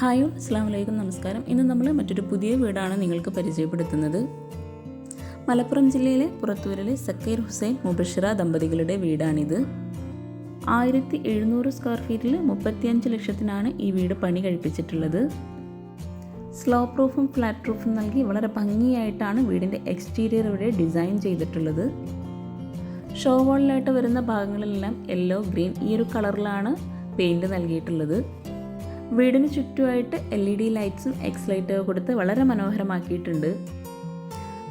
Hi അസ്സാം വലൈക്കും നമസ്കാരം. ഇന്ന് നമ്മൾ മറ്റൊരു പുതിയ വീടാണ് നിങ്ങൾക്ക് പരിചയപ്പെടുത്തുന്നത്. മലപ്പുറം ജില്ലയിലെ പുറത്തൂരിലെ സക്കീർ ഹുസൈൻ മുബഷിറ ദമ്പതികളുടെ വീടാണിത്. ആയിരത്തി എഴുന്നൂറ് സ്ക്വയർ ഫീറ്റിൽ മുപ്പത്തിയഞ്ച് ലക്ഷത്തിനാണ് ഈ വീട് പണി കഴിപ്പിച്ചിട്ടുള്ളത്. സ്ലോ പ്രൂഫും ഫ്ലാറ്റ് പ്രൂഫും നൽകി വളരെ ഭംഗിയായിട്ടാണ് വീടിന്റെ എക്സ്റ്റീരിയർ ഇവിടെ ഡിസൈൻ ചെയ്തിട്ടുള്ളത്. ഷോ വാളിലായിട്ട് വരുന്ന ഭാഗങ്ങളിലെല്ലാം യെല്ലോ ഗ്രീൻ ഈ ഒരു കളറിലാണ് പെയിന്റ് നൽകിയിട്ടുള്ളത്. വീടിന് ചുറ്റുമായിട്ട് എൽ ഇ ഡി ലൈറ്റ്സും എക്സ് ലൈറ്റൊക്കെ കൊടുത്ത് വളരെ മനോഹരമാക്കിയിട്ടുണ്ട്.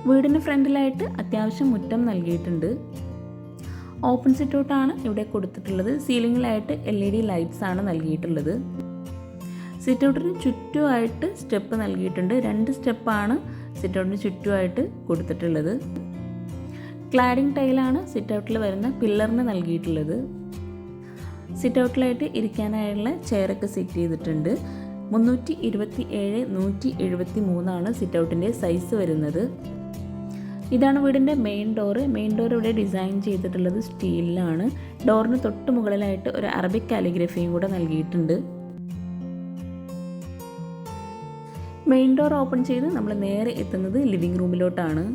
വീടിന് ഫ്രണ്ടിലായിട്ട് അത്യാവശ്യം മുറ്റം നൽകിയിട്ടുണ്ട്. ഓപ്പൺ സിറ്റൗട്ടാണ് ഇവിടെ കൊടുത്തിട്ടുള്ളത്. സീലിങ്ങിലായിട്ട് എൽ ഇ ഡി ലൈറ്റ്സ് ആണ് നൽകിയിട്ടുള്ളത്. സിറ്റൗട്ടിന് ചുറ്റുമായിട്ട് സ്റ്റെപ്പ് നൽകിയിട്ടുണ്ട്. രണ്ട് സ്റ്റെപ്പാണ് സിറ്റൗട്ടിന് ചുറ്റുമായിട്ട് കൊടുത്തിട്ടുള്ളത്. ക്ലാഡിംഗ് ടൈലാണ് സിറ്റൗട്ടിൽ വരുന്ന പില്ലറിന് നൽകിയിട്ടുള്ളത്. സിറ്റ് ഔട്ടിലായിട്ട് ഇരിക്കാനായുള്ള ചെയറൊക്കെ സെറ്റ് ചെയ്തിട്ടുണ്ട്. മുന്നൂറ്റി ഇരുപത്തി ഏഴ് നൂറ്റി എഴുപത്തി മൂന്നാണ് സിറ്റ് ഔട്ടിന്റെ സൈസ് വരുന്നത്. ഇതാണ് വീടിന്റെ മെയിൻ ഡോറ്. മെയിൻ ഡോർ ഇവിടെ ഡിസൈൻ ചെയ്തിട്ടുള്ളത് സ്റ്റീലിലാണ്. ഡോറിന് തൊട്ട് മുകളിലായിട്ട് ഒരു അറബിക് കാലിഗ്രഫിയും കൂടെ നൽകിയിട്ടുണ്ട്. മെയിൻ ഡോർ ഓപ്പൺ ചെയ്ത് നമ്മൾ നേരെ എത്തുന്നത് ലിവിങ് റൂമിലോട്ടാണ്.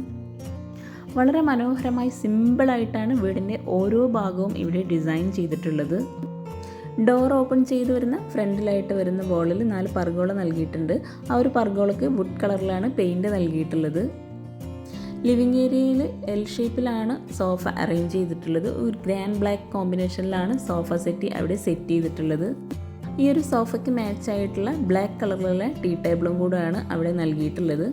വളരെ മനോഹരമായി സിമ്പിളായിട്ടാണ് വീടിന്റെ ഓരോ ഭാഗവും ഇവിടെ ഡിസൈൻ ചെയ്തിട്ടുള്ളത്. ഡോർ ഓപ്പൺ ചെയ്ത് വരുന്ന ഫ്രണ്ടിലായിട്ട് വരുന്ന വോളിൽ നാല് പർഗോള നൽകിയിട്ടുണ്ട്. ആ ഒരു പർഗോളക്ക് വുഡ് കളറിലാണ് പെയിന്റ് നൽകിയിട്ടുള്ളത്. ലിവിങ് ഏരിയയിൽ എൽ ഷേപ്പിലാണ് സോഫ അറേഞ്ച് ചെയ്തിട്ടുള്ളത്. ഒരു ഗ്രാൻഡ് ബ്ലാക്ക് കോമ്പിനേഷനിലാണ് സോഫ സെറ്റ് അവിടെ സെറ്റ് ചെയ്തിട്ടുള്ളത്. ഈ ഒരു സോഫയ്ക്ക് മാച്ച് ആയിട്ടുള്ള ബ്ലാക്ക് കളറിലുള്ള ടീ ടേബിളും കൂടെയാണ് അവിടെ നൽകിയിട്ടുള്ളത്.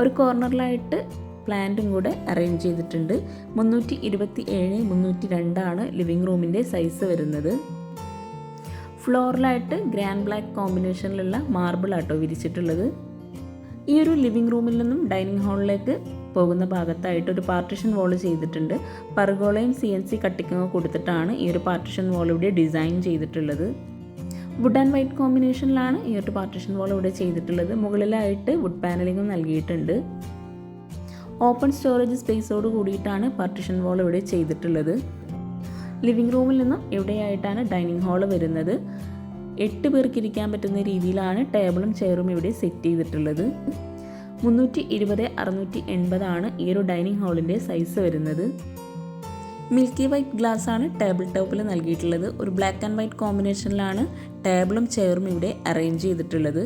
ഒരു കോർണറിലായിട്ട് പ്ലാന്റും കൂടെ അറേഞ്ച് ചെയ്തിട്ടുണ്ട്. മുന്നൂറ്റി ഇരുപത്തി ഏഴ് മുന്നൂറ്റി രണ്ടാണ് ലിവിങ് റൂമിന്റെ സൈസ് വരുന്നത്. ഫ്ലോറിലായിട്ട് ഗ്രാൻഡ് ബ്ലാക്ക് കോമ്പിനേഷനിലുള്ള മാർബിൾ ആട്ടോ വിരിച്ചിട്ടുള്ളത്. ഈ ഒരു ലിവിംഗ് റൂമിൽ നിന്നും ഡൈനിങ് ഹാളിലേക്ക് പോകുന്ന ഭാഗത്തായിട്ട് ഒരു പാർട്ടിഷൻ വാൾ ചെയ്തിട്ടുണ്ട്. പർഗോളയും സി എൻ സി കട്ടിങ്ങോ കൊടുത്തിട്ടാണ് ഈ ഒരു പാർട്ടിഷൻ വാൾ ഇവിടെ ഡിസൈൻ ചെയ്തിട്ടുള്ളത്. വുഡ് ആൻഡ് വൈറ്റ് കോമ്പിനേഷനിലാണ് ഈ ഒരു പാർട്ടിഷൻ വാൾ ഇവിടെ ചെയ്തിട്ടുള്ളത്. മുകളിലായിട്ട് വുഡ് പാനലിങ്ങും നൽകിയിട്ടുണ്ട്. ഓപ്പൺ സ്റ്റോറേജ് സ്പേസോട് കൂടിയിട്ടാണ് പാർട്ടിഷൻ വാൾ ഇവിടെ ചെയ്തിട്ടുള്ളത്. ലിവിംഗ് റൂമിൽ നിന്നും ഇവിടെയായിട്ടാണ് ഡൈനിങ് ഹാൾ വരുന്നത്? എട്ട് പേർക്ക് ഇരിക്കാൻ പറ്റുന്ന രീതിയിലാണ് ടേബിളും ചെയറും ഇവിടെ സെറ്റ് ചെയ്തിട്ടുള്ളത്. മുന്നൂറ്റി ഇരുപത് അറുന്നൂറ്റി എൺപതാണ് ഈ ഒരു ഡൈനിങ് ഹാളിന്റെ സൈസ് വരുന്നത്. മിൽക്കി വൈറ്റ് ഗ്ലാസ് ആണ് ടേബിൾ ടോപ്പിൽ നൽകിയിട്ടുള്ളത്. ഒരു ബ്ലാക്ക് ആൻഡ് വൈറ്റ് കോമ്പിനേഷനിലാണ് ടേബിളും ചെയറും ഇവിടെ അറേഞ്ച് ചെയ്തിട്ടുള്ളത്.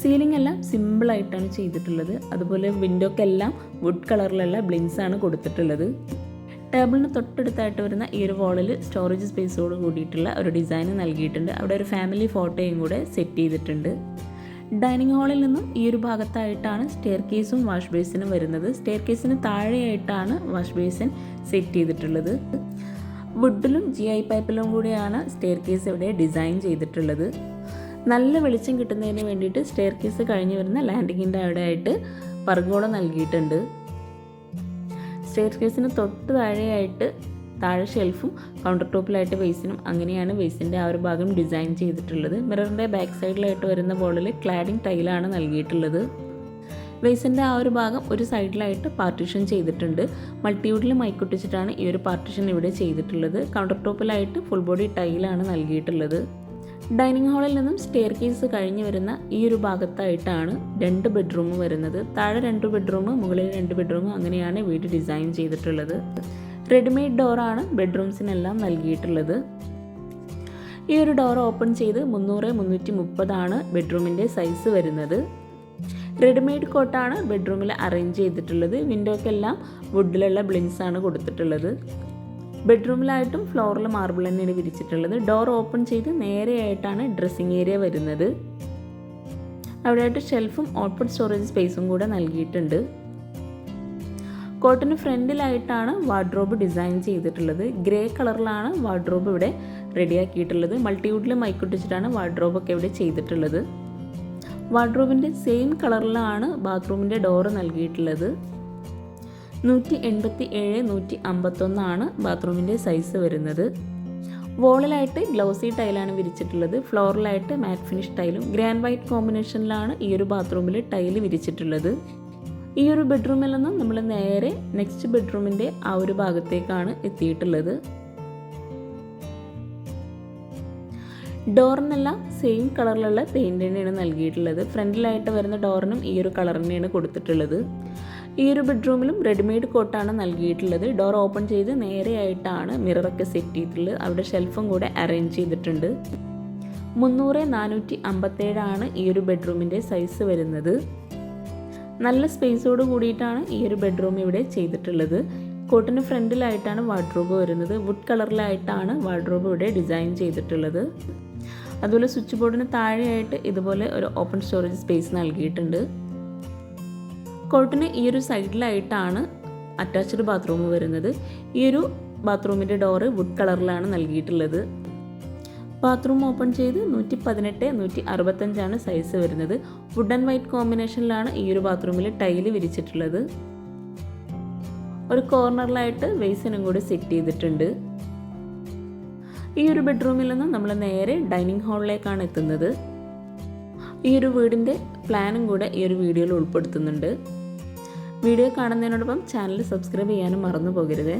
സീലിംഗ് എല്ലാം സിമ്പിളായിട്ടാണ് ചെയ്തിട്ടുള്ളത്. അതുപോലെ വിൻഡോക്കെല്ലാം വുഡ് കളറിലുള്ള ബ്ലിങ്സ് ആണ് കൊടുത്തിട്ടുള്ളത്. ടേബിളിന് തൊട്ടടുത്തായിട്ട് വരുന്ന ഈ ഒരു വാളിൽ സ്റ്റോറേജ് സ്പേസോട് കൂടിയിട്ടുള്ള ഒരു ഡിസൈൻ നൽകിയിട്ടുണ്ട്. അവിടെ ഒരു ഫാമിലി ഫോട്ടോയും കൂടെ സെറ്റ് ചെയ്തിട്ടുണ്ട്. ഡൈനിങ് ഹാളിൽ നിന്നും ഈ ഒരു ഭാഗത്തായിട്ടാണ് സ്റ്റെയർ കേസും വാഷ് ബേസിനും വരുന്നത്. സ്റ്റെയർ കേസിന് താഴെയായിട്ടാണ് വാഷ് ബേസിൻ സെറ്റ് ചെയ്തിട്ടുള്ളത്. വുഡിലും ജി ഐ പൈപ്പിലും കൂടിയാണ് സ്റ്റെയർ കേസ് ഇവിടെ ഡിസൈൻ ചെയ്തിട്ടുള്ളത്. നല്ല വെളിച്ചം കിട്ടുന്നതിന് വേണ്ടിയിട്ട് സ്റ്റെയർ കേസ് കഴിഞ്ഞു വരുന്ന ലാൻഡിങ്ങിന്റെ അവിടെയായിട്ട് പർഗോള നൽകിയിട്ടുണ്ട്. സ്റ്റെയർ കേസിന് തൊട്ട് താഴെയായിട്ട് താഴെ ഷെൽഫും കൗണ്ടർ ടോപ്പിലായിട്ട് വെയ്സിനും അങ്ങനെയാണ് വെയ്സിന്റെ ആ ഒരു ഭാഗം ഡിസൈൻ ചെയ്തിട്ടുള്ളത്. മിററിന്റെ ബാക്ക് സൈഡിലായിട്ട് വരുന്ന ബോളിൽ ക്ലാഡിംഗ് ടൈലാണ് നൽകിയിട്ടുള്ളത്. വെയ്സിന്റെ ആ ഒരു ഭാഗം ഒരു സൈഡിലായിട്ട് പാർട്ടീഷൻ ചെയ്തിട്ടുണ്ട്. മൾട്ടിവുഡിൽ മൈക്കൊട്ടിച്ചിട്ടാണ് ഈ ഒരു പാർട്ടീഷൻ ഇവിടെ ചെയ്തിട്ടുള്ളത്. കൗണ്ടർ ടോപ്പിലായിട്ട് ഫുൾ ബോഡി ടൈലാണ് നൽകിയിട്ടുള്ളത്. ഡൈനിങ് ഹാളിൽ നിന്നും സ്റ്റെയർ കേസ് കഴിഞ്ഞ് വരുന്ന ഈ ഒരു ഭാഗത്തായിട്ടാണ് രണ്ട് ബെഡ്റൂം വരുന്നത്. താഴെ രണ്ട് ബെഡ്റൂം മുകളിൽ രണ്ട് ബെഡ്റൂം അങ്ങനെയാണ് വീട് ഡിസൈൻ ചെയ്തിട്ടുള്ളത്. റെഡിമെയ്ഡ് ഡോറാണ് ബെഡ്റൂംസിനെല്ലാം നൽകിയിട്ടുള്ളത്. ഈ ഒരു ഡോർ ഓപ്പൺ ചെയ്ത് മുന്നൂറ് മുന്നൂറ്റി മുപ്പതാണ് ബെഡ്റൂമിന്റെ സൈസ് വരുന്നത്. റെഡിമെയ്ഡ് കോട്ടാണ് ബെഡ്റൂമിൽ അറേഞ്ച് ചെയ്തിട്ടുള്ളത്. വിൻഡോക്കെല്ലാം വുഡിലുള്ള ബ്ലിൻസ് ആണ് കൊടുത്തിട്ടുള്ളത്. ബെഡ്റൂമിലായിട്ടും ഫ്ലോറിൽ മാർബിൾ തന്നെയാണ് വിരിച്ചിട്ടുള്ളത്. ഡോർ ഓപ്പൺ ചെയ്ത് നേരെയായിട്ടാണ് ഡ്രസ്സിങ് ഏരിയ വരുന്നത്. അവിടെയായിട്ട് ഷെൽഫും ഓപ്പൺ സ്റ്റോറേജ് സ്പേസും കൂടെ നൽകിയിട്ടുണ്ട്. കോട്ടിന് ഫ്രണ്ടിലായിട്ടാണ് വാർഡ്രോബ് ഡിസൈൻ ചെയ്തിട്ടുള്ളത്. ഗ്രേ കളറിലാണ് വാർഡ്രോബ് ഇവിടെ റെഡിയാക്കിയിട്ടുള്ളത്. മൾട്ടിവുഡിൽ മൈക്കൊട്ടിച്ചിട്ടാണ് വാർഡ്രോബൊക്കെ ഇവിടെ ചെയ്തിട്ടുള്ളത്. വാർഡ്രോബിന്റെ സെയിം കളറിലാണ് ബാത്റൂമിന്റെ ഡോറ് നൽകിയിട്ടുള്ളത്. നൂറ്റി എൺപത്തി ഏഴ് നൂറ്റി അമ്പത്തൊന്നാണ് ബാത്റൂമിന്റെ സൈസ് വരുന്നത്. വോളിലായിട്ട് ഗ്ലൗസി ടൈലാണ് വിരിച്ചിട്ടുള്ളത്. ഫ്ലോറിലായിട്ട് മാറ്റ് ഫിനിഷ് ടൈലും ഗ്രാൻഡ് വൈറ്റ് കോമ്പിനേഷനിലാണ് ഈ ഒരു ബാത്റൂമിൽ ടൈൽ വിരിച്ചിട്ടുള്ളത്. ഈ ഒരു ബെഡ്റൂമിൽ നിന്നും നമ്മൾ നേരെ നെക്സ്റ്റ് ബെഡ്റൂമിന്റെ ആ ഒരു ഭാഗത്തേക്കാണ് എത്തിയിട്ടുള്ളത്. ഡോറിനെല്ലാം സെയിം കളറിലുള്ള പെയിന്റ് തന്നെയാണ് നൽകിയിട്ടുള്ളത്. ഫ്രണ്ടിലായിട്ട് വരുന്ന ഡോറിനും ഈ ഒരു കളർ തന്നെയാണ് കൊടുത്തിട്ടുള്ളത്. ഈ ഒരു ബെഡ്റൂമിലും റെഡിമെയ്ഡ് കോട്ടാണ് നൽകിയിട്ടുള്ളത്. ഡോർ ഓപ്പൺ ചെയ്ത് നേരെയായിട്ടാണ് മിററൊക്കെ സെറ്റ് ചെയ്തിട്ടുള്ളത്. അവിടെ ഷെൽഫും കൂടെ അറേഞ്ച് ചെയ്തിട്ടുണ്ട്. മുന്നൂറ് നാനൂറ്റി അമ്പത്തേഴാണ് ഈ ഒരു ബെഡ്റൂമിന്റെ സൈസ് വരുന്നത്. നല്ല സ്പേസോട് കൂടിയിട്ടാണ് ഈ ഒരു ബെഡ്റൂം ഇവിടെ ചെയ്തിട്ടുള്ളത്. കോട്ടിന് ഫ്രണ്ടിലായിട്ടാണ് വാർഡ്രോബ് വരുന്നത്. വുഡ് കളറിലായിട്ടാണ് വാർഡ്രോബ് ഇവിടെ ഡിസൈൻ ചെയ്തിട്ടുള്ളത്. അതുപോലെ സ്വിച്ച് ബോർഡിന് താഴെയായിട്ട് ഇതുപോലെ ഒരു ഓപ്പൺ സ്റ്റോറേജ് സ്പേസ് നൽകിയിട്ടുണ്ട്. കോട്ടിന് ഈ ഒരു സൈഡിലായിട്ടാണ് അറ്റാച്ച്ഡ് ബാത്റൂം വരുന്നത്. ഈ ഒരു ബാത്റൂമിന്റെ ഡോറ് വുഡ് കളറിലാണ് നൽകിയിട്ടുള്ളത്. ബാത്റൂം ഓപ്പൺ ചെയ്ത് നൂറ്റി പതിനെട്ട് നൂറ്റി അറുപത്തഞ്ചാണ് സൈസ് വരുന്നത്. വുഡ് ആൻഡ് വൈറ്റ് കോമ്പിനേഷനിലാണ് ഈ ഒരു ബാത്റൂമിൽ ടൈൽ വിരിച്ചിട്ടുള്ളത്. ഒരു കോർണറിലായിട്ട് വെയ്സിനും കൂടി സെറ്റ് ചെയ്തിട്ടുണ്ട്. ഈ ഒരു ബെഡ്റൂമിൽ നിന്ന് നമ്മൾ നേരെ ഡൈനിങ് ഹാളിലേക്കാണ് എത്തുന്നത്. ഈ ഒരു വീടിന്റെ പ്ലാനും കൂടെ ഈ ഒരു വീഡിയോയിൽ ഉൾപ്പെടുത്തുന്നുണ്ട്. വീഡിയോ കാണുന്നതിനോടൊപ്പം ചാനൽ സബ്സ്ക്രൈബ് ചെയ്യാനും മറന്നു പോകരുത്.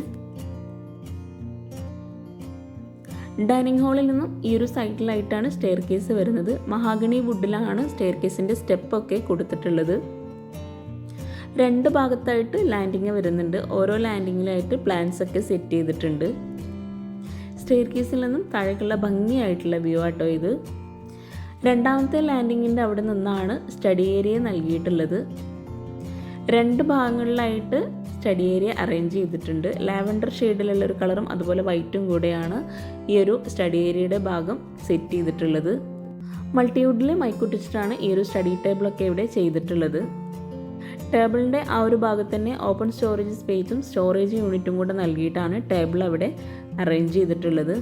ഡൈനിങ് ഹാളിൽ നിന്നും ഈ ഒരു സൈഡിലായിട്ടാണ് സ്റ്റെയർ കേസ് വരുന്നത്. മഹാഗണി വുഡിലാണ് സ്റ്റെയർ കേസിന്റെ സ്റ്റെപ്പൊക്കെ കൊടുത്തിട്ടുള്ളത്. രണ്ട് ഭാഗത്തായിട്ട് ലാൻഡിങ് വരുന്നുണ്ട്. ഓരോ ലാൻഡിങ്ങിലായിട്ട് പ്ലാൻസ് ഒക്കെ സെറ്റ് ചെയ്തിട്ടുണ്ട്. സ്റ്റെയർ കേസിൽ നിന്നും താഴേക്കുള്ള ഭംഗിയായിട്ടുള്ള വ്യൂ ആട്ടോ ഇത്. രണ്ടാമത്തെ ലാൻഡിങ്ങിന്റെ അവിടെ നിന്നാണ് സ്റ്റഡി ഏരിയ നൽകിയിട്ടുള്ളത്. രണ്ട് ഭാഗങ്ങളിലായിട്ട് സ്റ്റഡി ഏരിയ അറേഞ്ച് ചെയ്തിട്ടുണ്ട്. ലാവൻഡർ ഷെയ്ഡിലുള്ള ഒരു കളറും അതുപോലെ വൈറ്റും കൂടെയാണ് ഈ ഒരു സ്റ്റഡി ഏരിയയുടെ ഭാഗം സെറ്റ് ചെയ്തിട്ടുള്ളത്. മൾട്ടിവുഡിൽ മൈക്കുട്ടിച്ചിട്ടാണ് ഈ ഒരു സ്റ്റഡി ടേബിളൊക്കെ ഇവിടെ ചെയ്തിട്ടുള്ളത്. ടേബിളിന്റെ ആ ഒരു ഭാഗത്ത് തന്നെ ഓപ്പൺ സ്റ്റോറേജ് സ്പേസും സ്റ്റോറേജ് യൂണിറ്റും കൂടെ നൽകിയിട്ടാണ് ടേബിൾ അവിടെ അറേഞ്ച് ചെയ്തിട്ടുള്ളത്.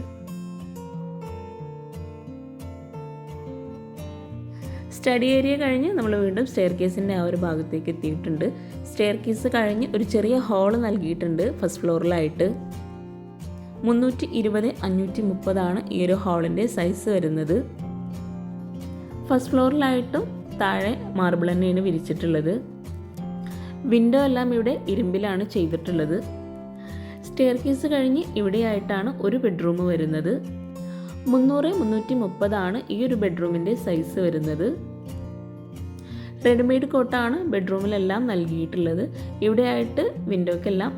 സ്റ്റഡി ഏരിയ കഴിഞ്ഞ് നമ്മൾ വീണ്ടും സ്റ്റെയർ കേസിന്റെ ആ ഒരു ഭാഗത്തേക്ക് എത്തിയിട്ടുണ്ട്. സ്റ്റെയർ കേസ് കഴിഞ്ഞ് ഒരു ചെറിയ ഹാൾ നൽകിയിട്ടുണ്ട് ഫസ്റ്റ് ഫ്ലോറിലായിട്ട്. മുന്നൂറ്റി ഇരുപത് അഞ്ഞൂറ്റി മുപ്പതാണ് ഈ ഒരു ഹാളിന്റെ സൈസ് വരുന്നത്. ഫസ്റ്റ് ഫ്ലോറിലായിട്ടും താഴെ മാർബിൾ തന്നെയാണ് വിരിച്ചിട്ടുള്ളത്. വിൻഡോ എല്ലാം ഇവിടെ ഇരുമ്പിലാണ് ചെയ്തിട്ടുള്ളത്. സ്റ്റെയർ കേസ് കഴിഞ്ഞ് ഇവിടെയായിട്ടാണ് ഒരു ബെഡ്റൂം വരുന്നത്. മുന്നൂറ് മുന്നൂറ്റി മുപ്പതാണ് ഈ ഒരു ബെഡ്റൂമിന്റെ സൈസ് വരുന്നത്. റെഡിമെയ്ഡ് കോട്ടാണ് ബെഡ്റൂമിലെല്ലാം നൽകിയിട്ടുള്ളത്. ഇവിടെയായിട്ട് വിൻഡോക്കെല്ലാം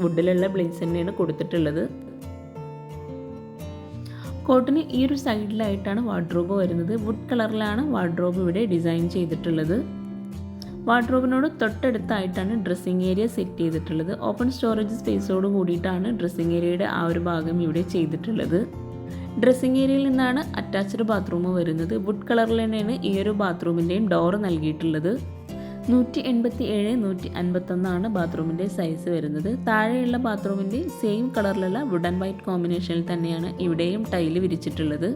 വുഡിലുള്ള ബ്ലേസ് തന്നെയാണ് കൊടുത്തിട്ടുള്ളത്. കോട്ടിന് ഈ ഒരു സൈഡിലായിട്ടാണ് വാർഡ്രോബ് വരുന്നത്. വുഡ് കളറിലാണ് വാർഡ്രോബ് ഇവിടെ ഡിസൈൻ ചെയ്തിട്ടുള്ളത്. വാർഡ്രോബിനോട് തൊട്ടടുത്തായിട്ടാണ് ഡ്രസ്സിങ് ഏരിയ സെറ്റ് ചെയ്തിട്ടുള്ളത്. ഓപ്പൺ സ്റ്റോറേജ് സ്പേസോട് കൂടിയിട്ടാണ് ഡ്രസ്സിങ് ഏരിയയുടെ ആ ഒരു ഭാഗം ഇവിടെ ചെയ്തിട്ടുള്ളത്. ഡ്രസ്സിങ് ഏരിയയിൽ നിന്നാണ് അറ്റാച്ച്ഡ് ബാത്റൂം വരുന്നത്. വുഡ് കളറിൽ തന്നെയാണ് ഈ ഒരു ബാത്റൂമിന്റെയും ഡോർ നൽകിയിട്ടുള്ളത്. നൂറ്റി എൺപത്തി ഏഴ് നൂറ്റി അൻപത്തൊന്നാണ് ബാത്റൂമിന്റെ സൈസ് വരുന്നത്. താഴെയുള്ള ബാത്റൂമിന്റെ സെയിം കളറിലുള്ള വുഡ് ആൻഡ് വൈറ്റ് കോമ്പിനേഷനിൽ തന്നെയാണ് ഇവിടെയും ടൈൽ വിരിച്ചിട്ടുള്ളത്.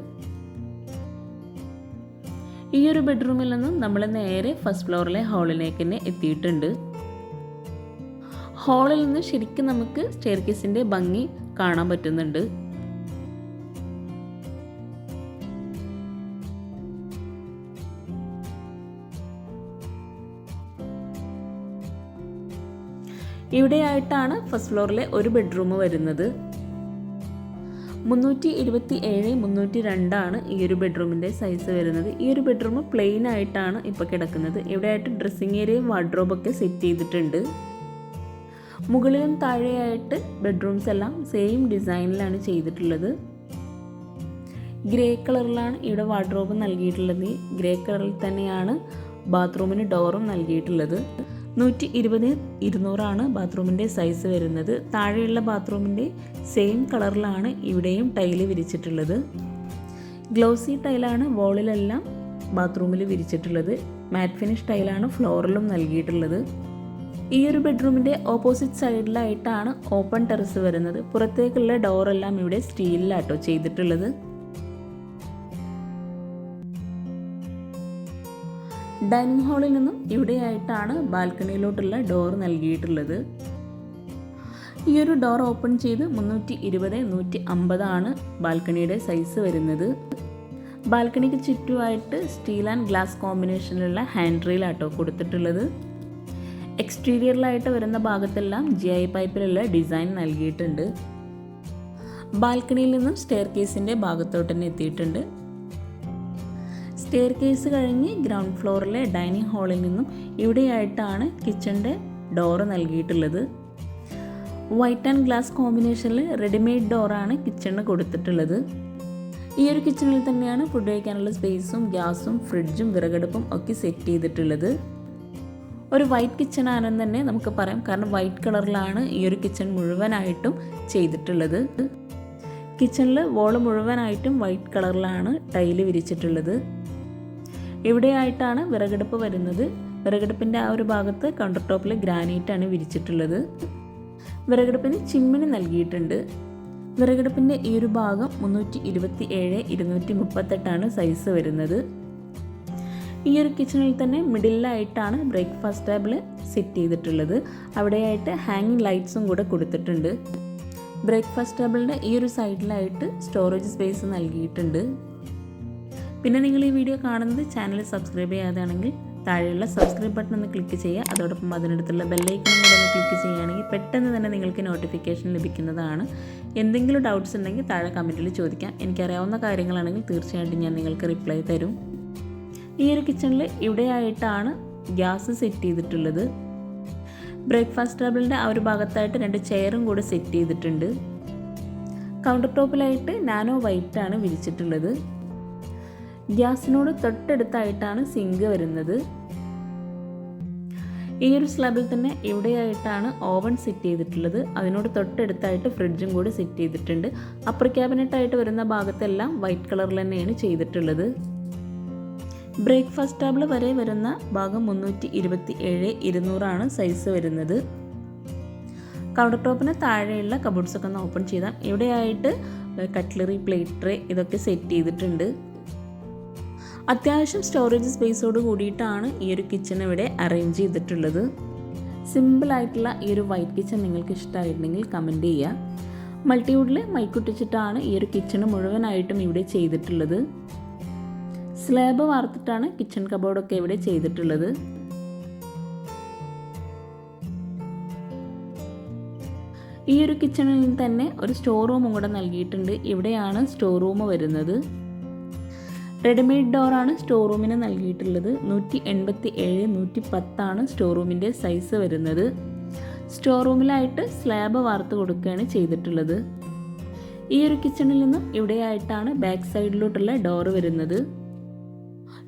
ഈ ഒരു ബെഡ്റൂമിൽ നിന്നും നമ്മൾ നേരെ ഫസ്റ്റ് ഫ്ലോറിലെ ഹാളിലേക്ക് തന്നെ എത്തിയിട്ടുണ്ട്. ഹാളിൽ നിന്ന് ശരിക്കും നമുക്ക് സ്റ്റെയർ കേസിന്റെ ഭംഗി കാണാൻ പറ്റുന്നുണ്ട്. ഇവിടെയായിട്ടാണ് ഫസ്റ്റ് ഫ്ലോറിലെ ഒരു ബെഡ്റൂം വരുന്നത്. മുന്നൂറ്റി ഇരുപത്തി ഏഴ് മുന്നൂറ്റി രണ്ടാണ് ഈ ഒരു ബെഡ്റൂമിന്റെ സൈസ് വരുന്നത്. ഈ ഒരു ബെഡ്റൂം പ്ലെയിൻ ആയിട്ടാണ് ഇപ്പോൾ കിടക്കുന്നത്. ഇവിടെയായിട്ട് ഡ്രസ്സിങ് ഏരിയയും വാർഡ്രോബൊക്കെ സെറ്റ് ചെയ്തിട്ടുണ്ട്. മുകളിലും താഴെയായിട്ട് ബെഡ്റൂംസ് എല്ലാം സെയിം ഡിസൈനിലാണ് ചെയ്തിട്ടുള്ളത്. ഗ്രേ കളറിലാണ് ഇവിടെ വാർഡ്രോബ് നൽകിയിട്ടുള്ളത്. ഗ്രേ കളറിൽ തന്നെയാണ് ബാത്റൂമിന് ഡോറും നൽകിയിട്ടുള്ളത്. നൂറ്റി ഇരുപത് ഇരുന്നൂറാണ് ബാത്റൂമിന്റെ സൈസ് വരുന്നത്. താഴെയുള്ള ബാത്റൂമിന്റെ സെയിം കളറിലാണ് ഇവിടെയും ടൈൽ വിരിച്ചിട്ടുള്ളത്. ഗ്ലോസി ടൈലാണ് വോളിലെല്ലാം ബാത്റൂമിൽ വിരിച്ചിട്ടുള്ളത്. മാറ്റ് ഫിനിഷ് ടൈലാണ് ഫ്ലോറിലും നൽകിയിട്ടുള്ളത്. ഈ ഒരു ബെഡ്റൂമിന്റെ ഓപ്പോസിറ്റ് സൈഡിലായിട്ടാണ് ഓപ്പൺ ടെറസ് വരുന്നത്. പുറത്തേക്കുള്ള ഡോറെല്ലാം ഇവിടെ സ്റ്റീലിലാട്ടോ ചെയ്തിട്ടുള്ളത്. ഡൈനിങ് ഹാളിൽ നിന്നും ഇവിടെയായിട്ടാണ് ബാൽക്കണിയിലോട്ടുള്ള ഡോർ നൽകിയിട്ടുള്ളത്. ഈ ഒരു ഡോർ ഓപ്പൺ ചെയ്ത് മുന്നൂറ്റി ഇരുപത് നൂറ്റി അമ്പതാണ് ബാൽക്കണിയുടെ സൈസ് വരുന്നത്. ബാൽക്കണിക്ക് ചുറ്റുമായിട്ട് സ്റ്റീൽ ആൻഡ് ഗ്ലാസ് കോമ്പിനേഷനിലുള്ള ഹാൻഡ് റെയിലാട്ടോ കൊടുത്തിട്ടുള്ളത്. എക്സ്റ്റീരിയറിലായിട്ട് വരുന്ന ഭാഗത്തെല്ലാം ജി ഐ പൈപ്പിലുള്ള ഡിസൈൻ നൽകിയിട്ടുണ്ട്. ബാൽക്കണിയിൽ നിന്നും സ്റ്റെയർ കേസിന്റെ ഭാഗത്തോട്ട് തന്നെ എത്തിയിട്ടുണ്ട്. സ്റ്റെയർ കേസ് കഴിഞ്ഞ് ഗ്രൗണ്ട് ഫ്ലോറിലെ ഡൈനിങ് ഹാളിൽ നിന്നും ഇവിടെയായിട്ടാണ് കിച്ചന്റെ ഡോറ് നൽകിയിട്ടുള്ളത്. വൈറ്റ് ആൻഡ് ഗ്ലാസ് കോമ്പിനേഷനിൽ റെഡിമെയ്ഡ് ഡോറാണ് കിച്ചണിന് കൊടുത്തിട്ടുള്ളത്. ഈ ഒരു കിച്ചണിൽ തന്നെയാണ് ഫുഡ് കഴിക്കാനുള്ള സ്പേസും ഗ്യാസും ഫ്രിഡ്ജും വിറകടുപ്പും ഒക്കെ സെറ്റ് ചെയ്തിട്ടുള്ളത്. ഒരു വൈറ്റ് കിച്ചൺ ആണെന്ന് തന്നെ നമുക്ക് പറയാം. കാരണം വൈറ്റ് കളറിലാണ് ഈ ഒരു കിച്ചൺ മുഴുവനായിട്ടും ചെയ്തിട്ടുള്ളത്. കിച്ചണിൽ വോൾ മുഴുവനായിട്ടും വൈറ്റ് കളറിലാണ് ടൈൽ വിരിച്ചിട്ടുള്ളത്. ഇവിടെയായിട്ടാണ് വിറകടുപ്പ് വരുന്നത്. വിറകടുപ്പിന്റെ ആ ഒരു ഭാഗത്ത് കൗണ്ടർ ടോപ്പിൽ ഗ്രാനൈറ്റാണ് വിരിച്ചിട്ടുള്ളത്. വിറകടുപ്പിന് ചിമ്മിനി നൽകിയിട്ടുണ്ട്. വിറകടുപ്പിന്റെ ഈ ഒരു ഭാഗം മുന്നൂറ്റി ഇരുപത്തി ഏഴ് ഇരുന്നൂറ്റി മുപ്പത്തെട്ടാണ് സൈസ് വരുന്നത്. ഈ ഒരു കിച്ചണിൽ തന്നെ മിഡിലായിട്ടാണ് ബ്രേക്ക്ഫാസ്റ്റ് ടേബിൾ സെറ്റ് ചെയ്തിട്ടുള്ളത്. അവിടെയായിട്ട് ഹാങ്ങിങ് ലൈറ്റ്സും കൂടെ കൊടുത്തിട്ടുണ്ട്. ബ്രേക്ക്ഫാസ്റ്റ് ടേബിളിന്റെ ഈ ഒരു സൈഡിലായിട്ട് സ്റ്റോറേജ് സ്പേസ് നൽകിയിട്ടുണ്ട്. പിന്നെ നിങ്ങൾ ഈ വീഡിയോ കാണുന്നത് ചാനൽ സബ്സ്ക്രൈബ് ചെയ്യാതാണെങ്കിൽ താഴെയുള്ള സബ്സ്ക്രൈബ് ബട്ടൺ ഒന്ന് ക്ലിക്ക് ചെയ്യുക. അതോടൊപ്പം അതിനടുത്തുള്ള ബെല്ലൈക്കൺ കൂടെ ഒന്ന് ക്ലിക്ക് ചെയ്യുകയാണെങ്കിൽ പെട്ടെന്ന് തന്നെ നിങ്ങൾക്ക് നോട്ടിഫിക്കേഷൻ ലഭിക്കുന്നതാണ്. എന്തെങ്കിലും ഡൗട്ട്സ് ഉണ്ടെങ്കിൽ താഴെ കമന്റിൽ ചോദിക്കാം. എനിക്കറിയാവുന്ന കാര്യങ്ങളാണെങ്കിൽ തീർച്ചയായിട്ടും ഞാൻ നിങ്ങൾക്ക് റിപ്ലൈ തരും. ഈ ഒരു കിച്ചണിൽ ഇവിടെയായിട്ടാണ് ഗ്യാസ് സെറ്റ് ചെയ്തിട്ടുള്ളത്. ബ്രേക്ക്ഫാസ്റ്റ് ടേബിളിന്റെ ആ ഒരു ഭാഗത്തായിട്ട് രണ്ട് ചെയറും കൂടെ സെറ്റ് ചെയ്തിട്ടുണ്ട്. കൗണ്ടർ ടോപ്പിലായിട്ട് നാനോ വൈറ്റാണ് വിരിച്ചിട്ടുള്ളത്. ഗ്യാസിനോട് തൊട്ടടുത്തായിട്ടാണ് സിങ്ക് വരുന്നത്. ഈ ഒരു സ്ലാബിൽ തന്നെ ഇവിടെയായിട്ടാണ് ഓവൻ സെറ്റ് ചെയ്തിട്ടുള്ളത്. അതിനോട് തൊട്ടടുത്തായിട്ട് ഫ്രിഡ്ജും കൂടി സെറ്റ് ചെയ്തിട്ടുണ്ട്. അപ്പർ ക്യാബിനറ്റായിട്ട് വരുന്ന ഭാഗത്തെല്ലാം വൈറ്റ് കളറിൽ തന്നെയാണ് ചെയ്തിട്ടുള്ളത്. ബ്രേക്ക്ഫാസ്റ്റ് ടേബിൾ വരെ വരുന്ന ഭാഗം മുന്നൂറ്റി ഇരുപത്തി ഏഴ് ഇരുന്നൂറാണ് സൈസ് വരുന്നത്. കൗണ്ടർ ടോപ്പിന് താഴെയുള്ള കബോർഡ്സൊക്കെ ഒന്ന് ഓപ്പൺ ചെയ്താൽ ഇവിടെയായിട്ട് കട്ട്ലറി പ്ലേറ്റ് ട്രേ ഇതൊക്കെ സെറ്റ് ചെയ്തിട്ടുണ്ട്. അത്യാവശ്യം സ്റ്റോറേജ് സ്പേസോട് കൂടിയിട്ടാണ് ഈ ഒരു കിച്ചൺ ഇവിടെ അറേഞ്ച് ചെയ്തിട്ടുള്ളത്. സിമ്പിളായിട്ടുള്ള ഈ ഒരു വൈറ്റ് കിച്ചൺ നിങ്ങൾക്ക് ഇഷ്ടമായിട്ടുണ്ടെങ്കിൽ കമന്റ് ചെയ്യുക. മൾട്ടിവുഡിൽ മൈക്കുട്ടിച്ചിട്ടാണ് ഈ ഒരു കിച്ചൺ മുഴുവനായിട്ടും ഇവിടെ ചെയ്തിട്ടുള്ളത്. സ്ലാബ് വാർത്തിട്ടാണ് കിച്ചൺ കബോർഡൊക്കെ ഇവിടെ ചെയ്തിട്ടുള്ളത്. ഈ ഒരു കിച്ചണിൽ തന്നെ ഒരു സ്റ്റോർ റൂമും കൂടെ നൽകിയിട്ടുണ്ട്. ഇവിടെയാണ് സ്റ്റോർ റൂം വരുന്നത്. റെഡിമെയ്ഡ് ഡോറാണ് സ്റ്റോർ റൂമിന് നൽകിയിട്ടുള്ളത്. നൂറ്റി എൺപത്തി ഏഴ് നൂറ്റി പത്താണ് സ്റ്റോർ റൂമിന്റെ സൈസ് വരുന്നത് സ്റ്റോർ റൂമിലായിട്ട് സ്ലാബ് വാർത്ത് കൊടുക്കുകയാണ് ചെയ്തിട്ടുള്ളത്. ഈ ഒരു കിച്ചണിൽ നിന്നും ഇവിടെയായിട്ടാണ് ബാക്ക് സൈഡിലോട്ടുള്ള ഡോറ് വരുന്നത്.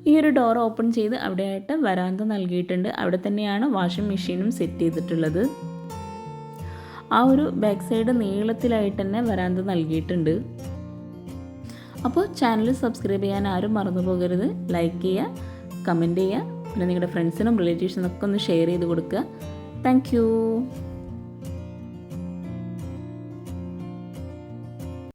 ഈ ഒരു ഡോർ ഓപ്പൺ ചെയ്ത് അവിടെയായിട്ട് വരാന്ത നൽകിയിട്ടുണ്ട്. അവിടെ തന്നെയാണ് വാഷിംഗ് മെഷീനും സെറ്റ് ചെയ്തിട്ടുള്ളത്. ആ ഒരു ബാക്ക് സൈഡ് നീളത്തിലായിട്ട് തന്നെ വരാന്ത നൽകിയിട്ടുണ്ട്. അപ്പോൾ ചാനൽ സബ്സ്ക്രൈബ് ചെയ്യാൻ ആരും മറന്നു പോകരുത്. ലൈക്ക് ചെയ്യുക കമന്റ് ചെയ്യുക. പിന്നെ നിങ്ങളുടെ ഫ്രണ്ട്സിനും റിലേറ്റീവ്സിനും ഒക്കെ ഒന്ന് ഷെയർ ചെയ്ത് കൊടുക്കുക. താങ്ക്